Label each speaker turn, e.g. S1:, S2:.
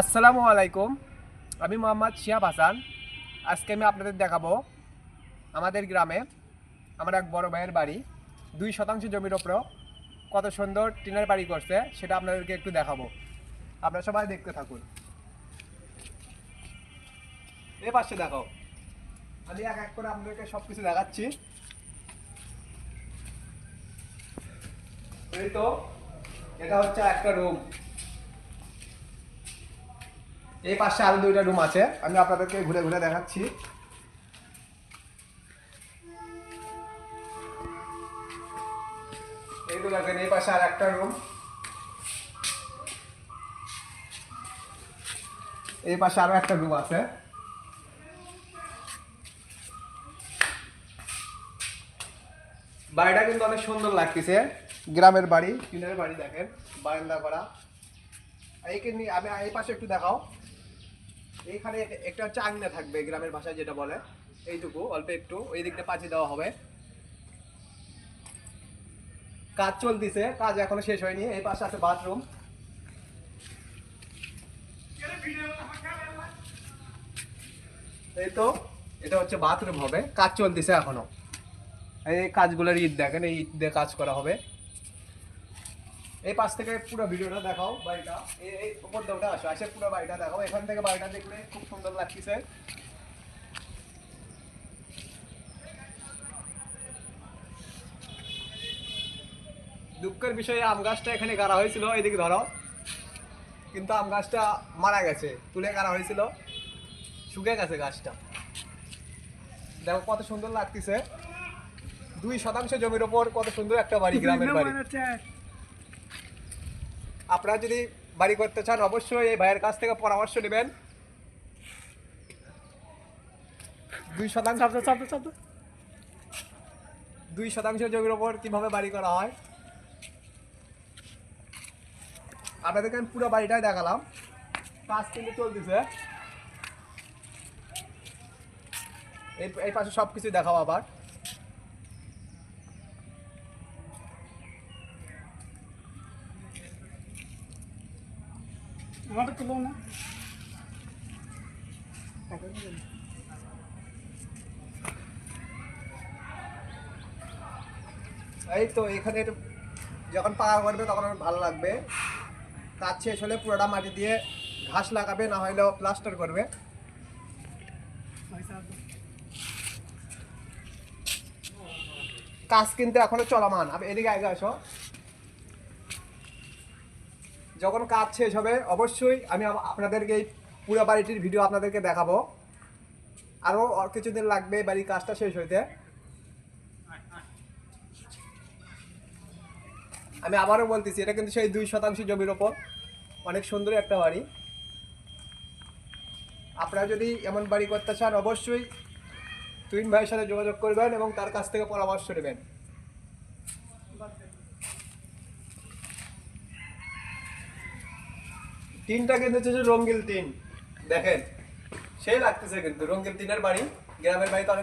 S1: আসসালামু আলাইকুম। আমি মোহাম্মদ শিহাব হাসান। আজকে আমি আপনাদের দেখাবো আমাদের গ্রামে আমার এক বড় ভাইয়ের বাড়ি। দুই শতাংশ জমির ওপরও কত সুন্দর টিনের বাড়ি করছে, সেটা আপনাদেরকে একটু দেখাবো। আপনারা সবাই দেখতে থাকুন। এ পাশে দেখো। আমি এক এক করে আপনাদেরকে সব কিছু দেখাচ্ছি। এই তো, এটা হচ্ছে একটা রুম এই পাশে আরও দুইটা রুম আছে। আমি আপনাদেরকে ঘুরে ঘুরে দেখাচ্ছি। এই তো দেখেন, এই পাশে আর একটা রুম এই পাশে আরও একটা রুম আছে। বাড়িটা কিন্তু অনেক সুন্দর লাগতেছে। গ্রামের বাড়ি, টিনের বাড়ি দেখেন, বারান্দা করা। এইখানে আমি এই পাশে একটু দেখাও। এইখানে এক- একটা আংনা থাকবে গ্রামের ভাষায় যেটা বলে। এইটুকু, অল্প একটু ওই দিকটা পাঁচে দেওয়া হবে। কাজ চলতেছে, কাজ এখনও শেষ হয়নি, এই পাশে আছে বাথরুম এই তো, এটা হচ্ছে বাথরুম হবে, কাজ চলতেছে এখনও। এই কাজগুলোর ইট দেখেন, এই ইট দিয়ে কাজ করা হবে। এই পাশ থেকে পুরো ভিডিওটা দেখাও বাড়িটা। এই এই উপর দিয়ে উঠে আসো আসে পুরো বাড়িটা দেখাও। এখান থেকে বাড়িটা দেখলে খুব সুন্দর লাগতেছে। দুঃখের বিষয়ে আম গাছটা এখানে গাড়া হয়েছিল এদিকে ধরো। কিন্তু আম গাছটা মারা গেছে তুলে গাড়া হয়েছিল। শুকে গেছে গাছটা। দেখো কত সুন্দর লাগতেছে। দুই শতাংশ জমির ওপর কত সুন্দর একটা বাড়ি গ্রামের বাড়ি। আপনারা যদি বাড়ি করতে চান অবশ্যই এই ভাইয়ের কাছ থেকে পরামর্শ নেবেন। দুই শতাংশ দুই শতাংশ জমির ওপর কীভাবে বাড়ি করা হয়। আপনাদেরকে আমি পুরো বাড়িটাই দেখালাম। কাজ কিন্তু চলতেছে। এই পাশে সব কিছু দেখাও আবার। এই তো এখানে যখন পাকা করবে তখন ভালো লাগবে। কাজ শেষ হলে পুরোটা মাটি দিয়ে ঘাস লাগাবে, না হলেও প্লাস্টার করবে। কাজ কিন্তু এখনও চলমান। আপনি এদিকে আগে আসো। যখন কাজ শেষ হবে, অবশ্যই আমি আপনাদেরকে এই পুরো বাড়িটির ভিডিও আপনাদেরকে দেখাবো। আরও কিছুদিন লাগবে বাড়ির কাজটা শেষ হইতে। আমি আবারও বলতেছি, এটা কিন্তু সেই দুই শতাংশ জমির ওপর। অনেক সুন্দর একটা বাড়ি। আপনারা যদি এমন বাড়ি করতে চান, অবশ্যই তুইন ভাইয়ের সাথে যোগাযোগ করবেন এবং তার কাছ থেকে পরামর্শ নেবেন। টিনটা কিন্তু হচ্ছে রঙ্গিল তিন। দেখেন, সেই লাগতেছে কিন্তু, রঙ্গিল টিনের বাড়ি, গ্রামের বাড়িতে অনেক